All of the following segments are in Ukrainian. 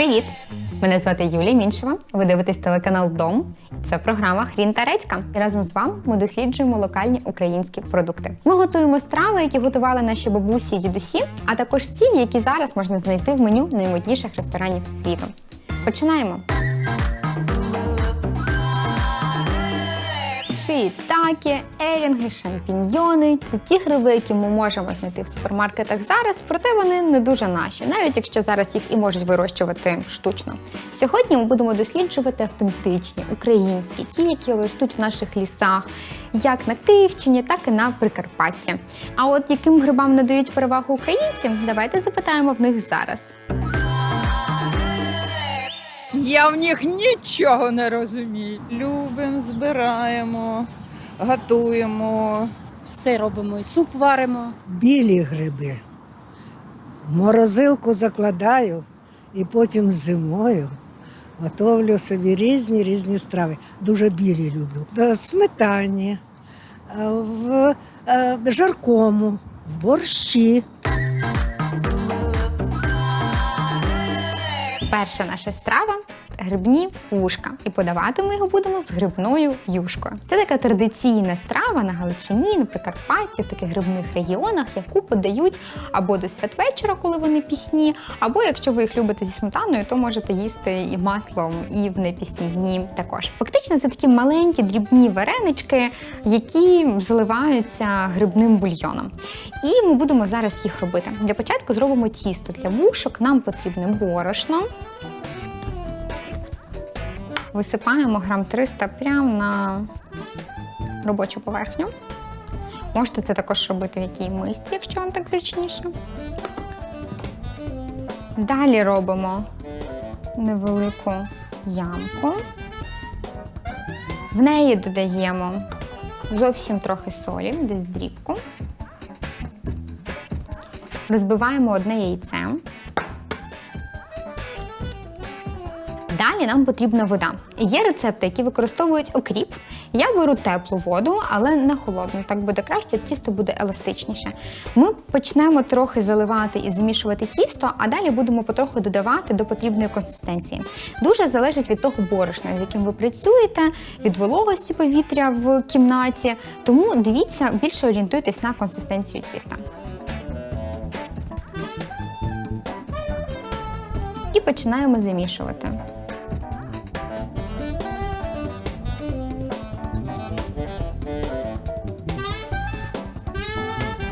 Привіт! Мене звати Юлія Міншева. Ви дивитесь телеканал Дом. Це програма Хрін та Редька. І разом з вами ми досліджуємо локальні українські продукти. Ми готуємо страви, які готували наші бабусі і дідусі, а також ті, які зараз можна знайти в меню наймодніших ресторанів світу. Починаємо. Шиїтакі, ерінги, шампіньйони це ті гриби, які ми можемо знайти в супермаркетах зараз, проте вони не дуже наші, навіть якщо зараз їх і можуть вирощувати штучно. Сьогодні ми будемо досліджувати автентичні, українські, ті, які ростуть в наших лісах, як на Київщині, так і на Прикарпатті. А от яким грибам надають перевагу українці, давайте запитаємо в них зараз. Я в них нічого не розумію. Любимо, збираємо, готуємо. Все робимо, і суп варимо. білі гриби. В морозилку закладаю і потім зимою готовлю собі різні різні страви. Дуже білі люблю. В сметані, в е, жаркому, в борщі. Перша наша страва грибні вушка. І подавати ми його будемо з грибною юшкою. Це така традиційна страва на Галичині, на Прикарпатті, в таких грибних регіонах, яку подають або до святвечора, коли вони пісні, або якщо ви їх любите зі сметаною, то можете їсти і маслом, і в непісні дні також. Фактично, це такі маленькі дрібні варенички, які заливаються грибним бульйоном. І ми будемо зараз їх робити. Для початку зробимо тісто для вушок. Нам потрібне борошно. Висипаємо грам 300 прямо на робочу поверхню. Можете це також робити в якій мисці, якщо вам так зручніше. Далі робимо невелику ямку. В неї додаємо зовсім трохи солі, десь дрібку. Розбиваємо одне яйце. Далі нам потрібна вода. Є рецепти, які використовують окріп. Я беру теплу воду, але не холодну. Так буде краще, тісто буде еластичніше. Ми почнемо трохи заливати і замішувати тісто, а далі будемо потроху додавати до потрібної консистенції. Дуже залежить від того борошна, з яким ви працюєте, від вологості повітря в кімнаті. Тому дивіться, більше орієнтуйтесь на консистенцію тіста. І починаємо замішувати.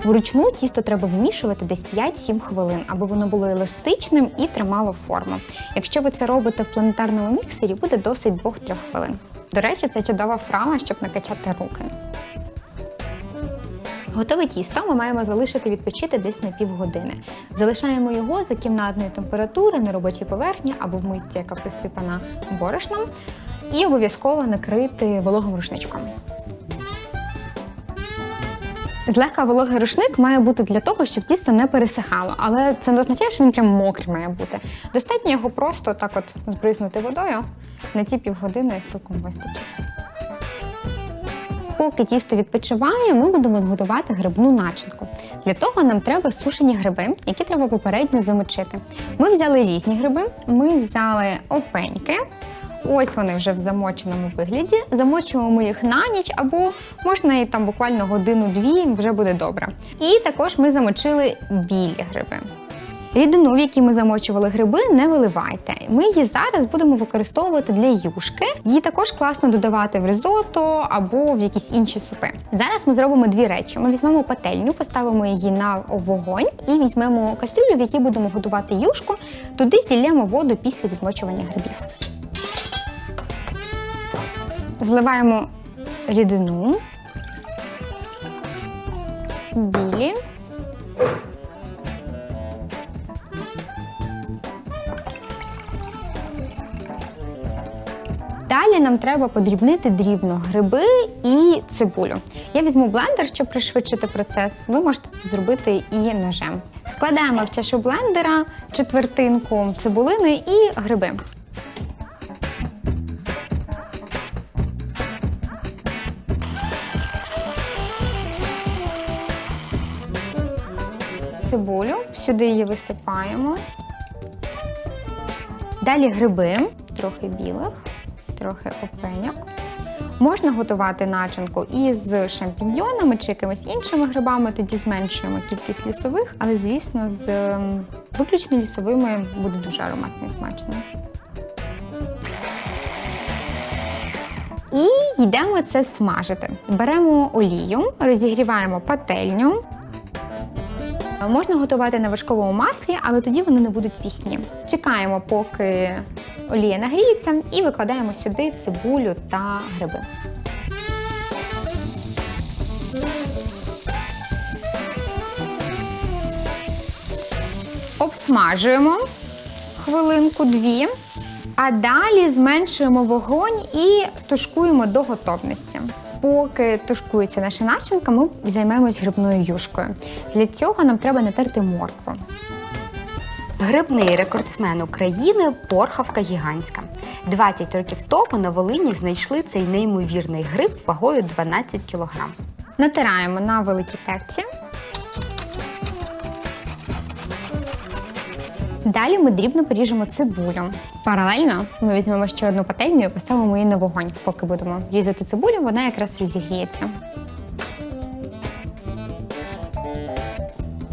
Вручну тісто треба вимішувати десь 5-7 хвилин, аби воно було еластичним і тримало форму. Якщо ви це робите в планетарному міксері, буде досить 2-3 хвилин. До речі, це чудова вправа, щоб накачати руки. Готове тісто ми маємо залишити відпочити десь на півгодини. Залишаємо його за кімнатної температури на робочій поверхні або в мисці, яка присипана борошном, і обов'язково накрити вологим рушничком. Злегка вологий рушник має бути для того, щоб тісто не пересихало, але це не означає, що він прям мокрий має бути. Достатньо його просто так от збризнути водою. На ці півгодини цілком вистачить. Поки тісто відпочиває, ми будемо готувати грибну начинку. Для того нам треба сушені гриби, які треба попередньо замочити. Ми взяли різні гриби, ми взяли опеньки. Ось вони вже в замоченому вигляді. Замочуємо їх на ніч, або можна і там буквально годину-дві, вже буде добре. І також ми замочили білі гриби. Рідину, в якій ми замочували гриби, не виливайте. Ми її зараз будемо використовувати для юшки. Її також класно додавати в ризото або в якісь інші супи. Зараз ми зробимо дві речі: ми візьмемо пательню, поставимо її на вогонь і візьмемо кастрюлю, в якій будемо готувати юшку. Туди зілємо воду після відмочування грибів. Зливаємо рідину, білі. Далі нам треба подрібнити дрібно гриби і цибулю. Я візьму блендер, щоб пришвидшити процес. Ви можете це зробити і ножем. Складаємо в чашу блендера четвертинку цибулини і гриби. Цибулю, сюди її висипаємо. Далі гриби, трохи білих, трохи опеньок. Можна готувати начинку із шампіньйонами чи якимись іншими грибами, тоді зменшуємо кількість лісових, але звісно, з виключно лісовими буде дуже ароматно і смачно. І йдемо це смажити. Беремо олію, розігріваємо пательню. Можна готувати на вершковому маслі, але тоді вони не будуть пісні. Чекаємо, поки олія нагріється, і викладаємо сюди цибулю та гриби. Обсмажуємо хвилинку-дві, а далі зменшуємо вогонь і тушкуємо до готовності. Поки тушкується наша начинка, ми займемось грибною юшкою. Для цього нам треба натерти моркву. Грибний рекордсмен України порхавка гігантська. 20 років тому на Волині знайшли цей неймовірний гриб вагою 12 кг. Натираємо на великій терці. Далі ми дрібно поріжемо цибулю. Паралельно ми візьмемо ще одну пательню і поставимо її на вогонь. Поки будемо різати цибулю, вона якраз розігріється.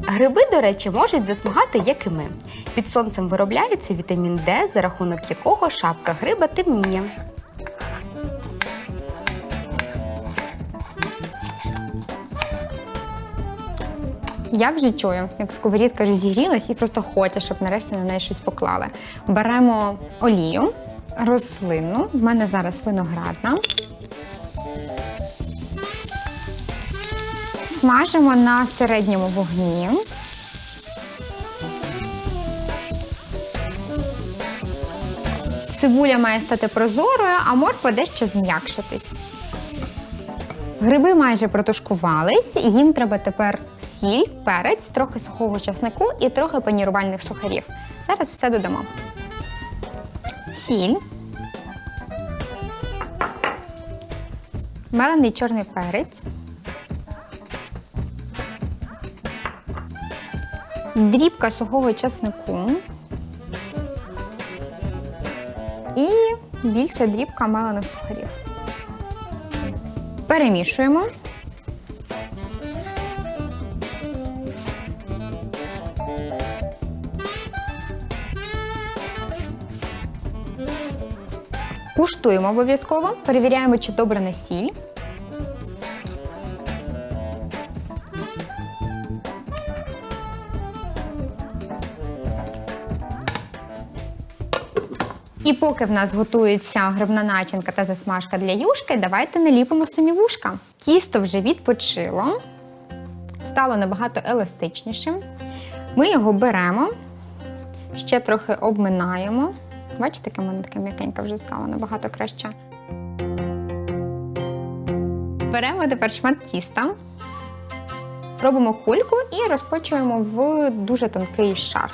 Гриби, до речі, можуть засмагати, як і ми. Під сонцем виробляється вітамін Д, за рахунок якого шапка гриба темніє. Я вже чую, як сковорідка розігрілась і просто хоче, щоб нарешті на неї щось поклали. Беремо олію рослинну. В мене зараз виноградна. Смажимо на середньому вогні. Цибуля має стати прозорою, а морква дещо зм'якшитись. Гриби майже протушкувались, їм треба тепер сіль, перець, трохи сухого часнику і трохи панірувальних сухарів. Зараз все додамо. Сіль. Мелений чорний перець. Дрібка сухого часнику. І більша дрібка мелених сухарів. Перемішуємо. Куштуємо обов'язково, перевіряємо, чи добре на сіль. І поки в нас готується грибна начинка та засмажка для юшки, давайте наліпимо самі вушка. Тісто вже відпочило, стало набагато еластичнішим. Ми його беремо, ще трохи обминаємо. Бачите, яке в мене таке м'якеньке вже стало набагато краще. Беремо тепер шмат тіста, робимо кульку і розкочуємо в дуже тонкий шар.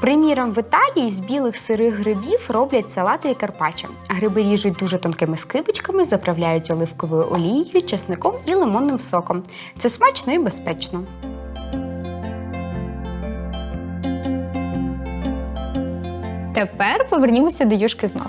Приміром, в Італії з білих сирих грибів роблять салати і карпаччо. Гриби ріжуть дуже тонкими скибочками, заправляють оливковою олією, чесником і лимонним соком. Це смачно і безпечно. Тепер повернімося до юшки знов.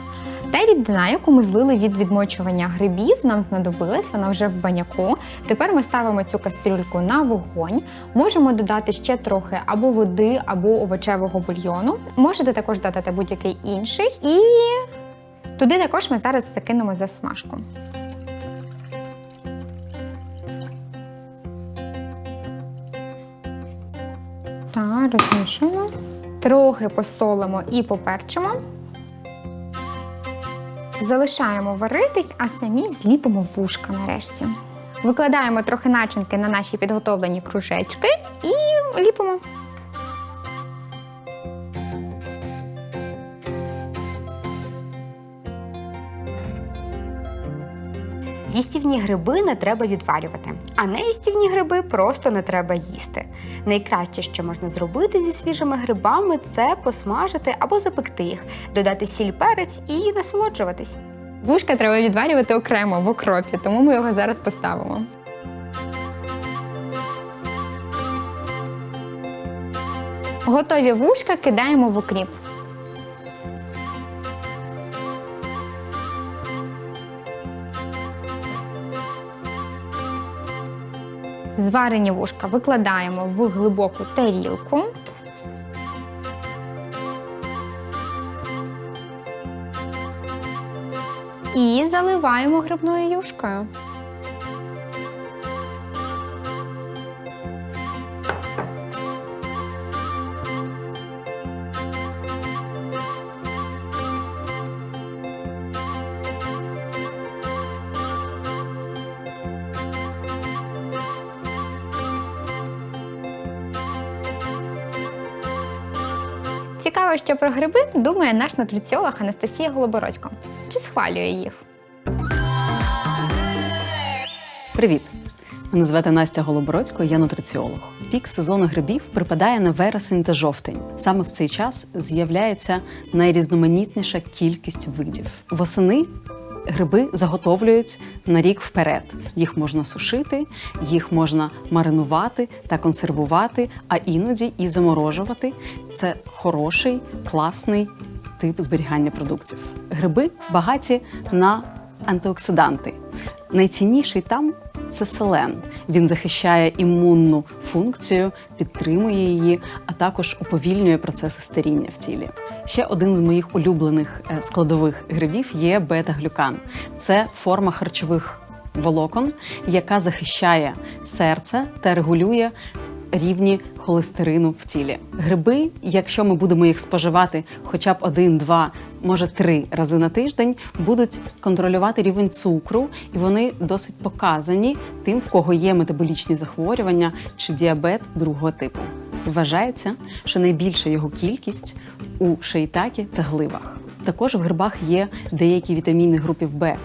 Та рідина, яку ми злили від відмочування грибів, нам знадобилась, вона вже в баняку. Тепер ми ставимо цю кастрюльку на вогонь. Можемо додати ще трохи або води, або овочевого бульйону. Можете також додати будь-який інший. І туди також ми зараз закинемо засмажку. Так, розмішуємо. Трохи посолимо і поперчимо. Залишаємо варитись, а самі зліпимо вушка нарешті. Викладаємо трохи начинки на наші підготовлені кружечки і ліпимо. Їстівні гриби не треба відварювати, а неїстівні гриби просто не треба їсти. Найкраще, що можна зробити зі свіжими грибами, це посмажити або запекти їх, додати сіль перець і насолоджуватись. Вушка треба відварювати окремо в окропі, тому ми його зараз поставимо. Готові вушка кидаємо в окріп. Зварені вушка викладаємо в глибоку тарілку. І заливаємо грибною юшкою. Цікаво, що про гриби думає наш нутриціолог Анастасія Голобородько. Чи схвалює їх? Привіт! Мене звати Настя Голобородько, я нутриціолог. Пік сезону грибів припадає на вересень та жовтень. Саме в цей час з'являється найрізноманітніша кількість видів. Восени гриби заготовлюють на рік вперед. Їх можна сушити, їх можна маринувати та консервувати, а іноді і заморожувати. Це хороший, класний тип зберігання продуктів. Гриби багаті на антиоксиданти. Найцінніший там це селен. Він захищає імунну функцію, підтримує її, а також уповільнює процеси старіння в тілі. Ще один з моїх улюблених е, складових грибів є бета-глюкан. Це форма харчових волокон, яка захищає серце та регулює рівні холестерину в тілі. Гриби, якщо ми будемо їх споживати хоча б один, два, може три рази на тиждень, будуть контролювати рівень цукру, і вони досить показані тим, в кого є метаболічні захворювання чи діабет другого типу. Вважається, що найбільша його кількість у шейтакі та гливах. Також в грибах є деякі вітаміни групів Б,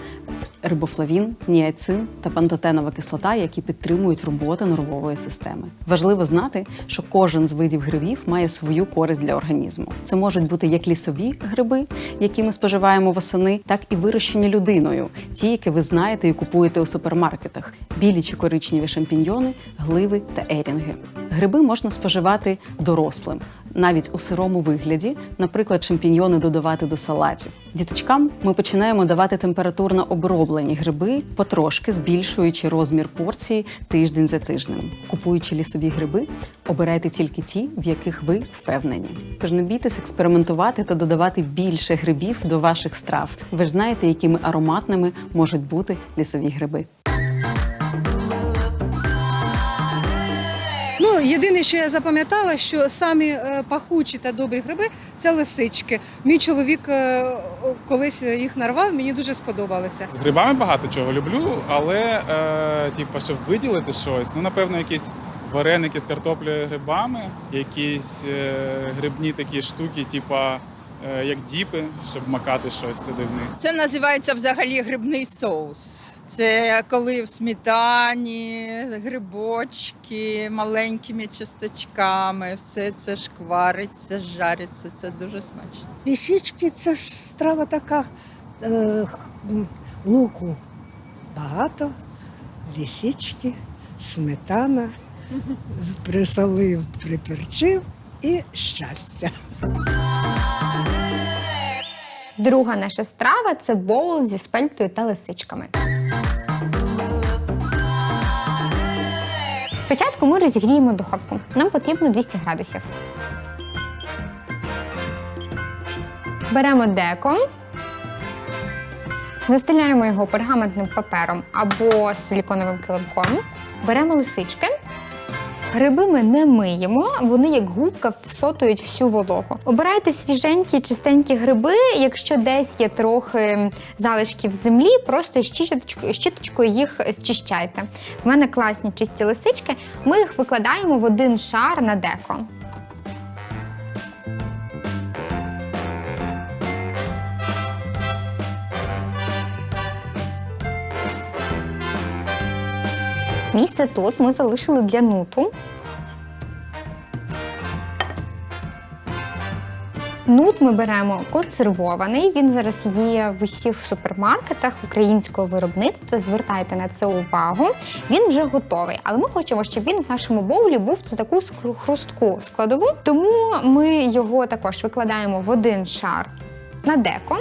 рибофлавін, ніацин та пантотенова кислота, які підтримують роботу нервової системи. Важливо знати, що кожен з видів грибів має свою користь для організму. Це можуть бути як лісові гриби, які ми споживаємо восени, так і вирощені людиною, ті, які ви знаєте і купуєте у супермаркетах: білі чи коричневі шампіньйони, гливи та ерінги. Гриби можна споживати дорослим. Навіть у сирому вигляді, наприклад, шампіньйони додавати до салатів. Діточкам ми починаємо давати температурно оброблені гриби, потрошки збільшуючи розмір порції тиждень за тижнем. Купуючи лісові гриби, обирайте тільки ті, в яких ви впевнені. Тож не бійтесь експериментувати та додавати більше грибів до ваших страв. Ви ж знаєте, якими ароматними можуть бути лісові гриби. Єдине, що я запам'ятала, що самі е, пахучі та добрі гриби це лисички. Мій чоловік е, колись їх нарвав, мені дуже сподобалося. З грибами багато чого люблю, але е, типу, щоб виділити щось, ну напевно, якісь вареники з картоплею грибами, якісь е, грибні такі штуки, типу, е, як діпи, щоб макати щось туди в них. Це називається взагалі грибний соус. Це коли в сметані, грибочки маленькими часточками, все це шквариться, жариться. Це дуже смачно. Лісічки це ж страва така е, луку багато, лісічки, сметана, присолив, приперчив і щастя. Друга наша страва це боул зі спельтою та лисичками. Спочатку ми розігріємо духовку. Нам потрібно 200 градусів. Беремо деко, застеляємо його пергаментним папером або силіконовим килимком. Беремо лисички. Гриби ми не миємо, вони як губка всотують всю вологу. Обирайте свіженькі, чистенькі гриби. Якщо десь є трохи залишків землі, просто щіточкою, щіточкою їх зчищайте. У мене класні чисті лисички. Ми їх викладаємо в один шар на деко. Місце тут ми залишили для нуту. Нут ми беремо консервований. Він зараз є в усіх супермаркетах українського виробництва. Звертайте на це увагу. Він вже готовий, але ми хочемо, щоб він в нашому боулі був це таку хрустку складову. Тому ми його також викладаємо в один шар на деко.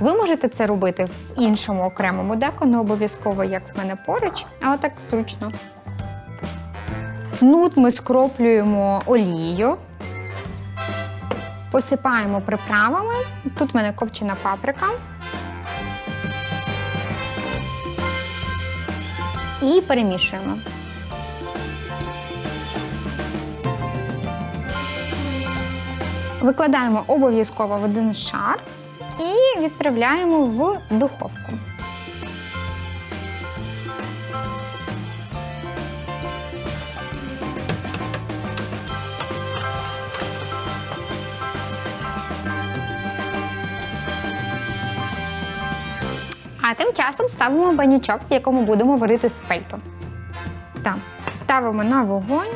Ви можете це робити в іншому окремому деко, не обов'язково як в мене поруч, але так зручно. Нут ми скроплюємо олією, посипаємо приправами. Тут в мене копчена паприка. І перемішуємо. Викладаємо обов'язково в один шар і відправляємо в духовку. А тим часом ставимо банячок, в якому будемо варити спельту. Так, ставимо на вогонь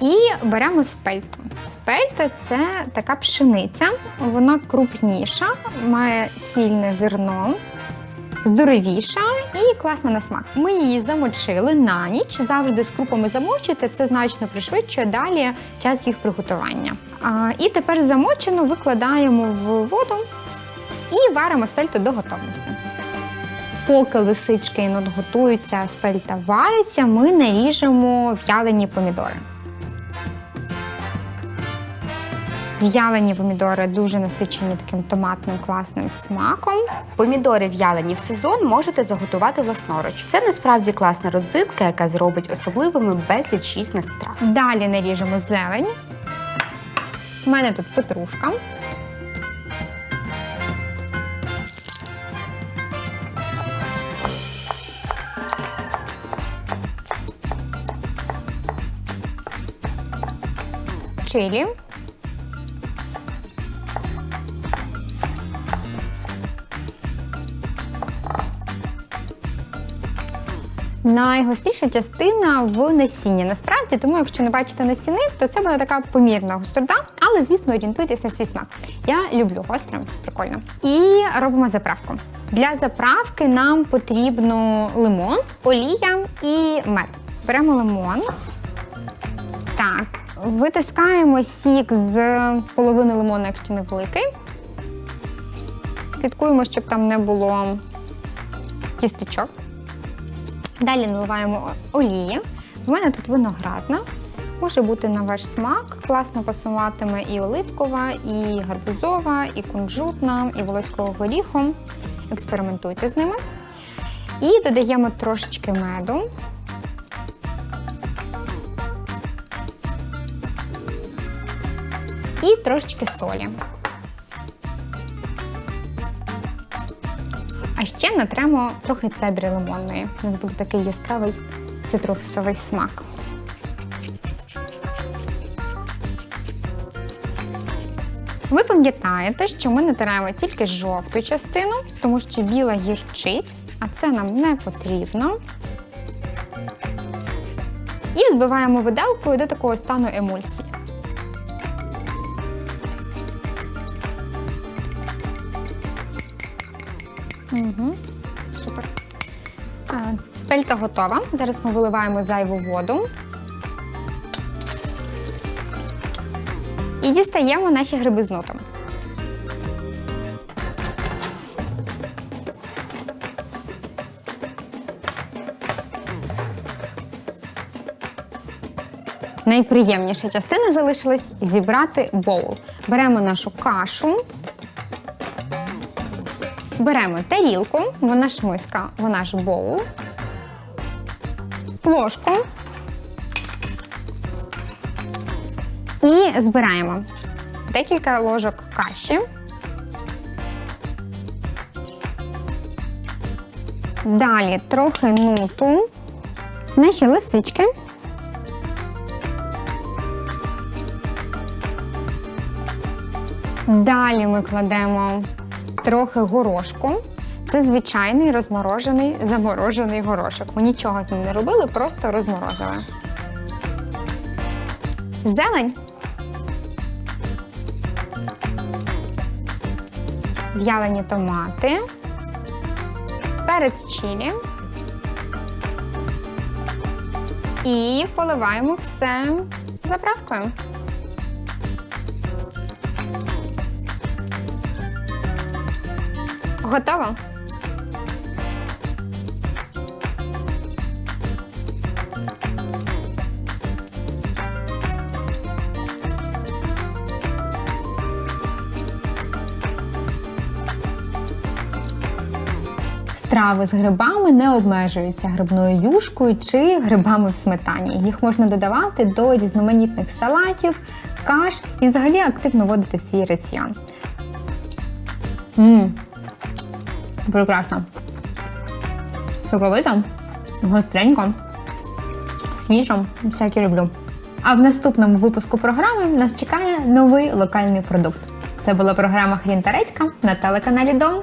і беремо спельту. Спельта це така пшениця, вона крупніша, має цільне зерно, здоровіша і класна на смак. Ми її замочили на ніч. Завжди з крупами замочити, це значно пришвидшує далі час їх приготування. А, і тепер замочену викладаємо в воду і варимо спельту до готовності. Поки лисички і готуються, спельта вариться, ми наріжемо в'ялені помідори. В'ялені помідори дуже насичені таким томатним класним смаком. Помідори в'ялені в сезон можете заготувати власноруч. Це насправді класна родзинка, яка зробить особливими безліч різних страв. Далі наріжемо зелень. У мене тут петрушка. Чилі. Найгостріша частина в насінні. Насправді, тому якщо не бачите насіни, то це буде така помірна гострота, але звісно орієнтуйтесь на свій смак. Я люблю гостре, це прикольно. І робимо заправку. Для заправки нам потрібно лимон, олія і мед. Беремо лимон. Так, витискаємо сік з половини лимона, якщо не великий. Слідкуємо, щоб там не було кісточок. Далі наливаємо олії. В мене тут виноградна. Може бути на ваш смак. Класно пасуватиме і оливкова, і гарбузова, і кунжутна, і волоського горіху. Експериментуйте з ними. І додаємо трошечки меду. І трошечки солі. А ще натремо трохи цедри лимонної. У нас буде такий яскравий цитрусовий смак. Ви пам'ятаєте, що ми натираємо тільки жовту частину, тому що біла гірчить, а це нам не потрібно. І збиваємо виделкою до такого стану емульсії. Угу. Супер. Спельта готова. Зараз ми виливаємо зайву воду. І дістаємо наші гриби з нутом. Найприємніша частина залишилась зібрати боул. Беремо нашу кашу, Беремо тарілку, вона ж миска, вона ж боул, ложку і збираємо декілька ложок каші. Далі трохи нуту, наші лисички. Далі ми кладемо трохи горошку. Це звичайний розморожений заморожений горошок. Ми нічого з ним не робили, просто розморозили. Зелень. В'ялені томати. Перець чилі. І поливаємо все заправкою. Готово? Страви з грибами не обмежуються грибною юшкою чи грибами в сметані. Їх можна додавати до різноманітних салатів, каш і взагалі активно вводити в свій раціон. Мм, прекрасно. Соковито, гостренько, свіжо, всякі люблю. А в наступному випуску програми нас чекає новий локальний продукт. Це була програма Хрін Тарецька на телеканалі Дом.